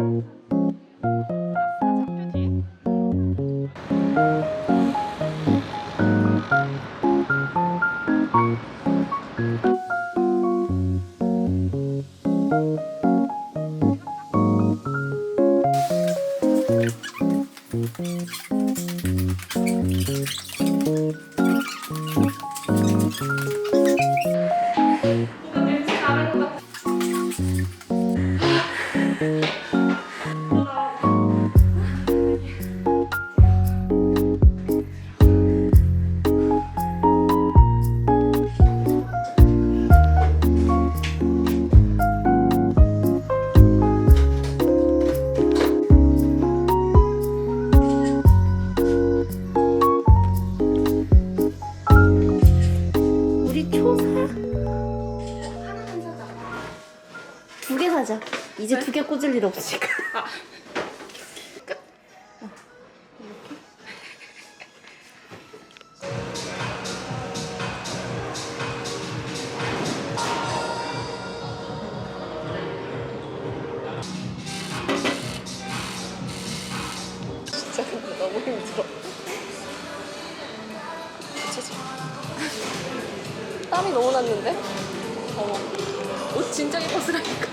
우리 두 개 사자. 이제 두 개 꽂을 일 없으니까. 진짜 근데 너무 힘들어. 그치지? 땀이 너무 났는데? 어머. 옷 진짜 입었으라니까.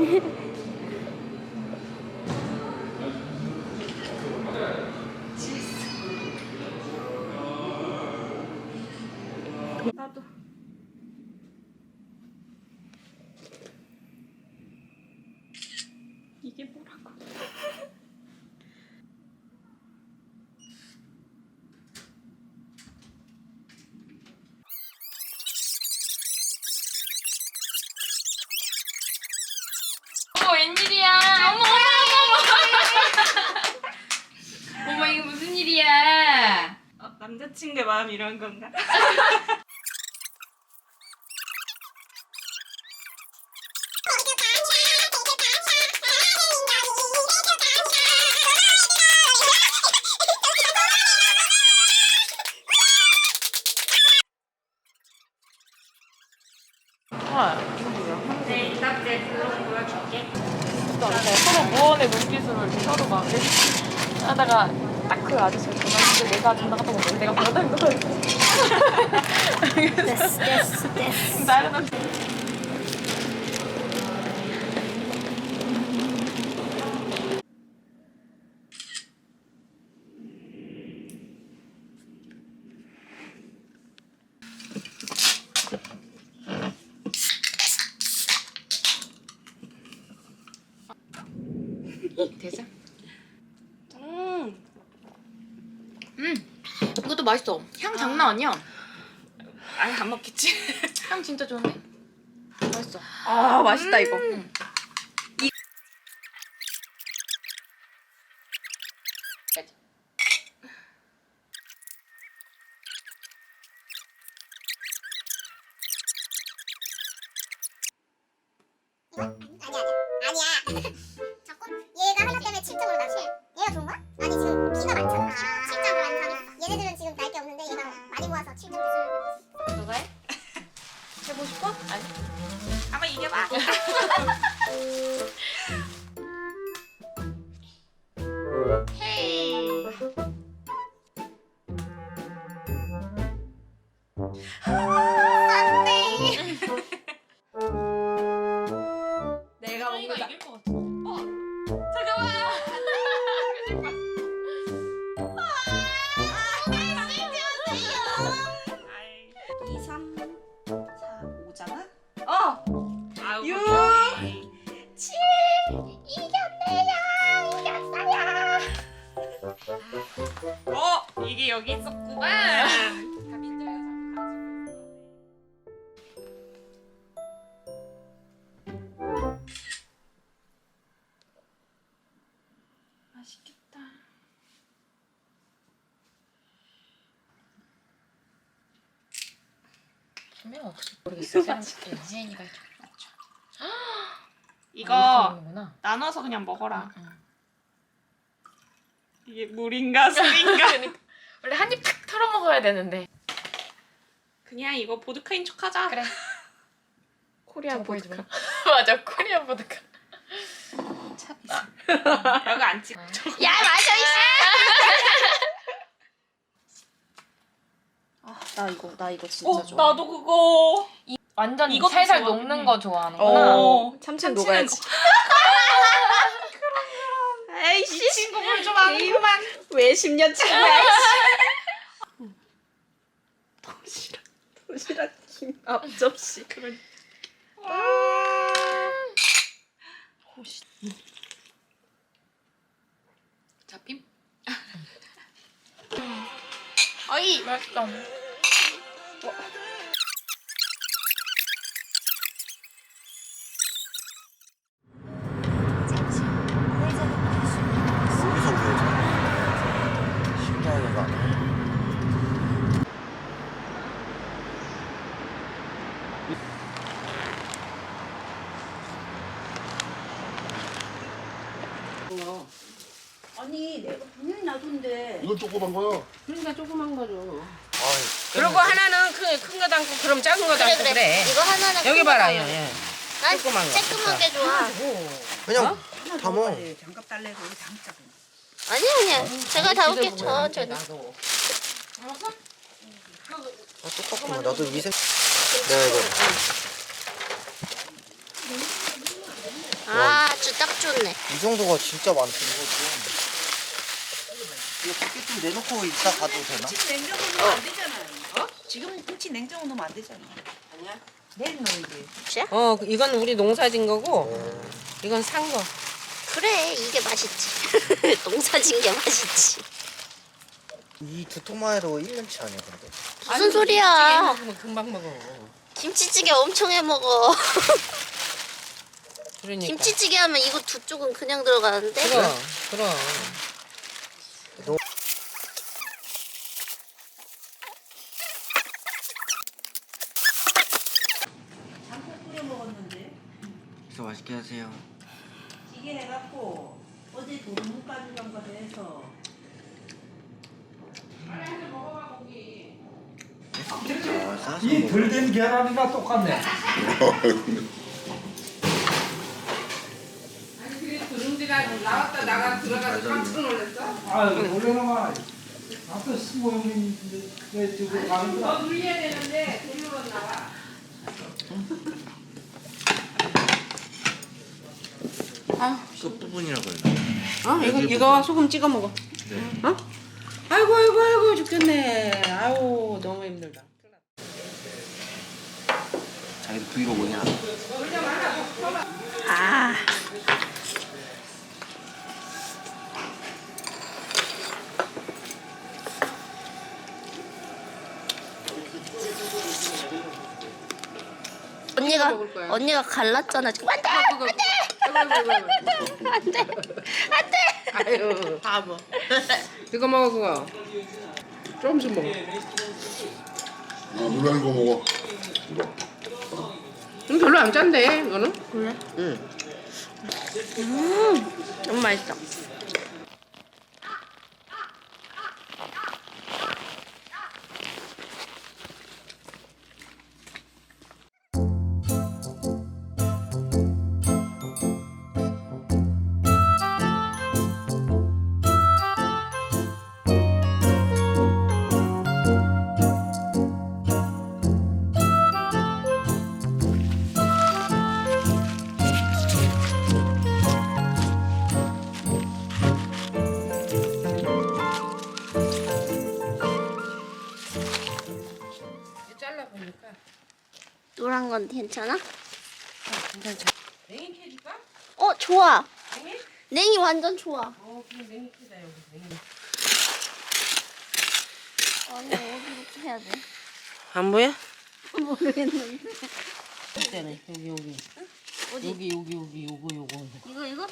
Yeah. 친구의 마음 이런 건가? 네, 이따 때 블로그 보여줄게. 또 이렇게 서로 무언의 눈빛으로 이렇게 서로 막 이렇게 하다가 딱 그 아저씨가 전화 때 내가 전화 갔다 오면 내가 받아다닌 거야. 됐어, 됐어, 됐어. 다른 한 되자. 음. 음. 이것도 맛있어. 향 장난 아니야. 아니 안 먹겠지. 향 진짜 좋은데? 맛있어. 아 맛있다 이거. 음. 아니야 아니야 아니야 자꾸 얘가 하나 때문에 7점으로 나 7. 얘가 좋은 거야? 아니 지금 비가 많잖아 이게 여기 있었구만. 맛있겠다. 분명 없을 모르겠어. 사람 시켜. 지혜이가 맞죠. 이거 아, 나눠서 그냥 먹어라. 이게 물인가 술인가? 그러니까. 원래 한 입 탁 털어 먹어야 되는데. 그냥 이거 보드카인 척하자. 그래. 보여주면. 보드카. 맞아 코리안 보드카. 여기 안 찍. 야 마셔 이씨. 아나 이거 나 이거 진짜 어 좋아. 나도 그거. 완전 이것도 살살 좋아, 녹는. 거 좋아하는구나. 어 참치는 참치는 녹아야지. 에이씨. 이 친구 물좀 아는구만. 왜 10년 차야? 도시락 도시락 김 앞접시. 그런. 잡힘? 어이. 맛있다. 여기서 구해줘. 신기하게 가네. 아니 내가 분명히 놔둔데 이건 조그만 거야. 그러니까 조그만 거죠 아이, 그리고 하나는 큰거 담고 그럼 작은 거 담고 그래. 이거 하나는 여기 큰 봐라, 거 예. 예. 난 조그만 거. 쬐끄만 게 좋아. 그냥 하나 담어. 장갑 달래고 여기 그냥. 아니 아니야. 제가 담을게 천천히. 나도. 아, 똑같구만. 나도 위생. 내가 이거. 아, 아주 딱 좋네. 이 정도가 진짜 많다. 이거 좀. 이거 밖에 좀 내놓고 이따 가도 되나? 냉장고 넣으면 안 되잖아요 어? 지금 김치 냉장고 넣으면 안 되잖아 아니야? 내일 넣어야지 어, 이건 우리 농사진 거고, 이건 산 거. 그래 이게 맛있지. 농사진 게 맛있지. 이 두 통만 해도 1년치 아니야, 근데. 무슨 찌개 소리야? 먹으면 금방 먹어. 김치찌개 엄청 해 먹어. 그러니까. 김치찌개 하면 이거 두 쪽은 그냥 들어가는데. 그럼, 그럼. 장국 끓여 먹었는데 그래서 맛있게 하세요. 찌개 해갖고 어제 도루묵까지 한거 해서 아, 싸서 이 먹어. 덜된 계란이나 똑같네. 아, 원래는 앞에 스모 형이 내 집으로 가는 거야. 끝부분이라고 해야 어, 이거, 이거 소금 찍어 먹어. 어? 아이고, 아이고, 아이고, 죽겠네. 아우, 너무 힘들다. 자기도 브이로그냐? 아. 언니가 언니가 갈랐잖아 지금. 안돼 안돼 안돼. 아유, 바보. 이거 먹어, 그거. 조금씩 먹어. 아, 놀라는 거 먹어. 이거. 좀 별로 안 짠데, 이거는? 그래? 응. 음 너무 맛있어. 괜찮아? 괜찮지? 냉이 캐줄까? 어 좋아. 냉이? 냉이 완전 좋아. 어, 그럼 냉이 캐자, 여기. 냉이. 언니 어디부터 해야 돼? 안 보여? 모르겠는데. 이때는 여기, 여기. 어디? 여기, 여기, 여기, 요거, 요거. 이거 이거?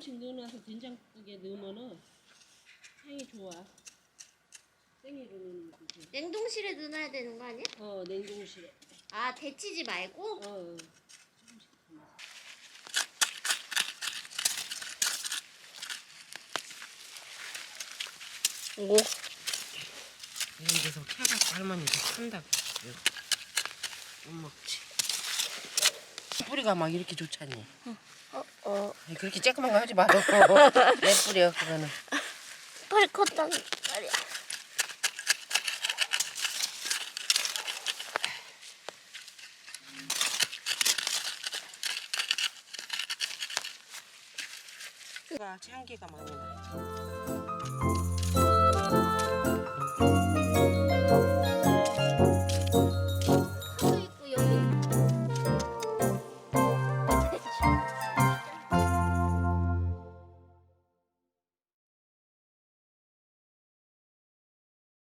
지금 넣어놔서 된장국에 넣으면은 향이 좋아. 냉동실에 넣어야 되는 거 아니야? 어 냉동실에. 아 데치지 말고? 어. 오. 이런 데서 캐갖고 할머니가 산다고. 못 먹지. 뿌리가 막 이렇게 좋잖니. 어, 어. 그렇게 쬐끄만 거 하지 말고. 내 뿌려 그거는. 펄 컸단 말이야. 가 향기가 많이 나.